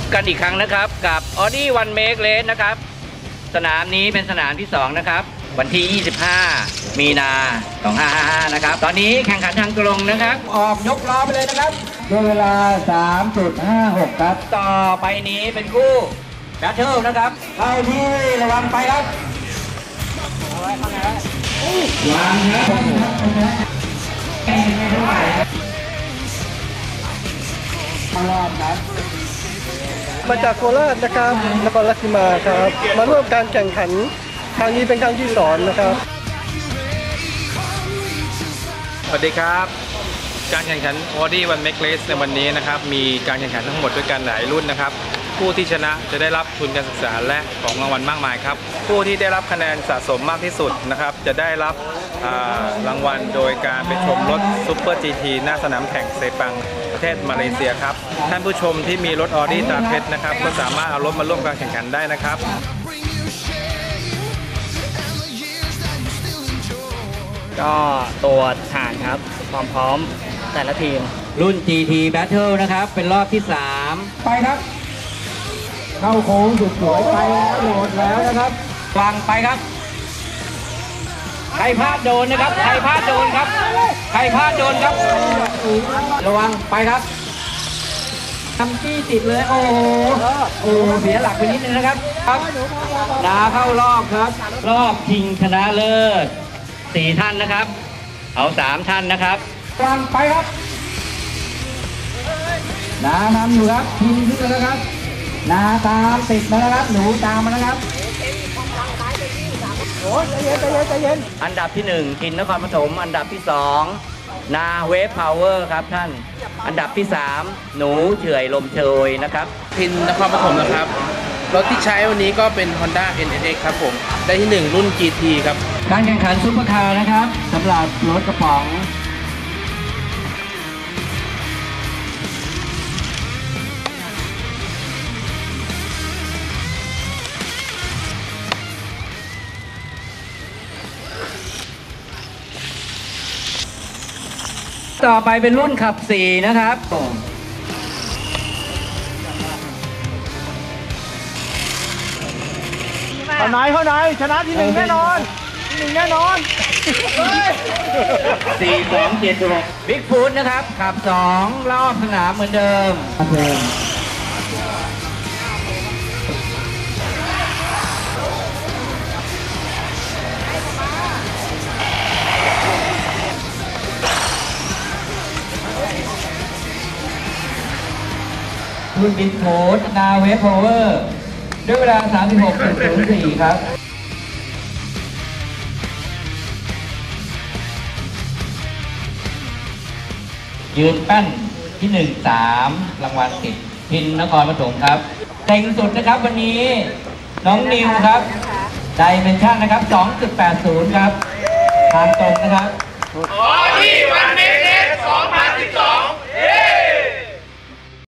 บกันอีกครั้งนะครับ กับ Audi One Make Race นะครับ สนามนี้เป็นสนามที่ 2 นะครับ วันที่ 25 มีนา 2555 นะครับ ตอนนี้แข่งขันทางตรงนะครับ ออกยกล้อไปเลยนะครับด้วยเวลา 3.56 ครับ ต่อไปนี้เป็นคู่แบทเทิลนะครับ เข้าที่ระวังไปครับวางครับมารอบครับ มาจากโคราชนะครับนครราชสีมาครับ มาร่วมการแข่งขันครั้งนี้เป็นครั้งที่สองนะครับสวัสดีครับ การแข่งขัน Audi One Make Race ในวันนี้นะครับ มีการแข่งขันทั้งหมดด้วยกันหลายรุ่นนะครับ ผู้ที่ชนะจะได้รับทุนการศึกษาและของรางวัลมากมายครับ ผู้ที่ได้รับคะแนนสะสมมากที่สุดนะครับ จะได้รับอ่ารางวัลโดยการไปชมรถ Super GT หน้าสนามแข่งเซปังประเทศมาเลเซียครับ ท่านผู้ชมที่มีรถ Audi ตาเพชรนะครับ ก็สามารถเอารถมาร่วมการแข่งขันได้นะครับก็ตัวฐานครับ ความพร้อมแต่ละทีม รุ่น GT Battle นะครับ เป็นรอบที่ 3 ไปครับ เข้าโค้งสุดสวยไปแล้วโหลดแล้วนะครับวางไปครับ ใครพลาดโดนนะครับ ใครพลาดโดนครับ ใครพลาดโดนครับ ระวังไปครับทำจี้ติดเลย โอ้โหโอ้โหเสียหลักไปนิดนึงนะครับ ครับดาเข้ารอบครับ รอบชิงชนะเลิศสี่ท่านนะครับ เอาสามท่านนะครับวางไปครับนานำอยู่ครับทีมขึ้นแล้วนะครับ นาตามติดมาแล้วครับหนูตามมาแล้วครับโอ้ยใจเย็นใจเย็นใจเย็นอันดับที่หนึ่งทินนครปฐมอันดับที่สองนาเวฟพาวเวอร์ครับท่าน อันดับที่สามหนูเฉื่อยลมเชยนะครับพินนครปฐมนะครับ รถที่ใช้วันนี้ก็เป็น Honda NSX ครับผม ได้ที่ 1 รุ่น GT ครับ การแข่งขันซุปเปอร์คาร์นะครับสำหรับรถกระป๋อง ต่อไปเป็นรุ่นขับ 4 นะครับเอาไหนเข้าไหนชนะที่หนึ่งแน่นอนที่หนึ่งแน่นอนสี่สองเจ็ดหกบิ๊กฟูดนะครับขับสองรอบสนามเหมือนเดิม คุณบิ๊กฟูดนาเวฟโพเวอร์ ด้วยเวลา 36.04 ครับยืนแป้นที่หนึ่งสามรางวัลติดพินนครปฐมครับเต็งสุดนะครับวันนี้น้องนิวครับไดเมนชั่นนะครับ 2.80 ครับ ทางตรงนะครับที่วันเมก